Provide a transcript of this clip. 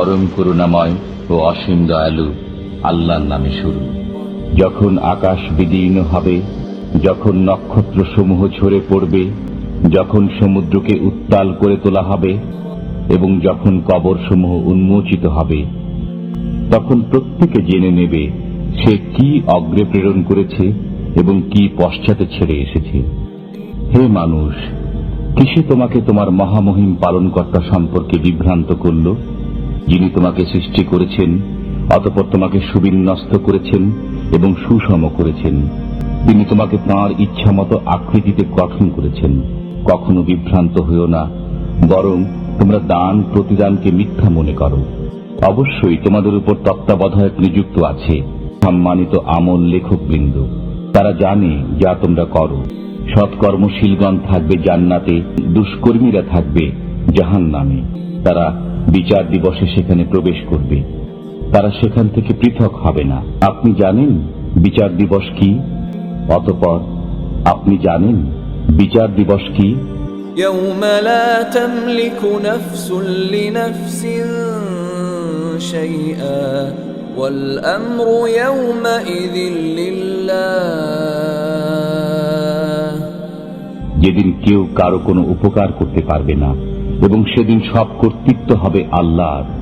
পরম করুণাময় ও অসীম দয়ালু আল্লাহর নামে শুরু। যখন আকাশ বিদীর্ণ হবে, যখন নক্ষত্র সমূহ ঝরে পড়বে, যখন সমুদ্রকে উত্তাল করে তোলা হবে এবং যখন কবর সমূহ উন্মোচিত হবে, তখন প্রত্যেকে জেনে নেবে সে কি অগ্রে প্রেরণ করেছে এবং কি পশ্চাতে ছেড়ে এসেছে। হে মানুষ, কিসে তোমাকে তোমার মহামহিম পালনকর্তা সম্পর্কে বিভ্রান্ত করল? যিনি তোমাকে সৃষ্টি করেছেন, অতপর তোমাকে সুবিন্যস্ত করেছেন এবং সুষম করেছেন। তিনি তোমাকে তাঁর ইচ্ছামতো আকৃতিতে গঠন করেছেন। কখনো বিভ্রান্ত হইও না, বরং তোমরা দান প্রতিদানকে মিথ্যা মনে করো। অবশ্যই তোমাদের উপর তত্ত্বাবধায়ক নিযুক্ত আছে সম্মানিত আমল লেখকবৃন্দ। তারা জানে যা তোমরা করো। সৎকর্মশীলগণ থাকবে জান্নাতে, দুষ্কর্মীরা থাকবে জাহান নামে তারা বিচার দিবসে সেখানে প্রবেশ করবে তারা সেখান থেকে পৃথক হবে না আপনি জানেন বিচার দিবস কি অতপর আপনি জানেন বিচার দিবস কি يوم لا تملك نفس لنفس شيئا والأمر يومئذ لله যেদিন কেউ কারো কোনো উপকার করতে পারবে না এবং সেদিন সব কর্তৃত্ব হবে আল্লাহর।